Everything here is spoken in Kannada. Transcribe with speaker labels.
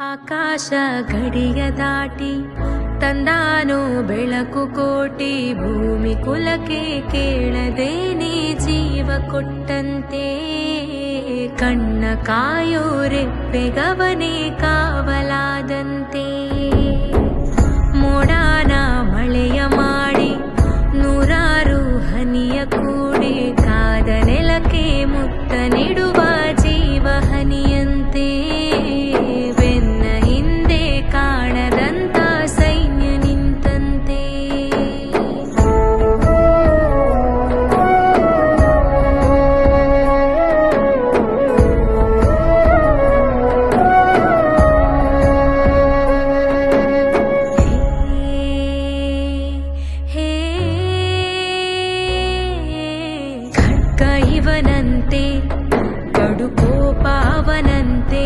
Speaker 1: ಆಕಾಶ ಗಡಿಯ ದಾಟಿ ತಂದಾನು ಬೆಳಕು ಕೋಟಿ ಭೂಮಿ ಕುಲಕ್ಕೆ ಕೇಳದೇನೆ ಜೀವ ಕೊಟ್ಟಂತೆ. ಕಣ್ಣ ಕಾಯೋ ರೆಪ್ಪೆಗವನೇ ದೇವನಂತೆ ಕಡುಕೋಪಾವನಂತೆ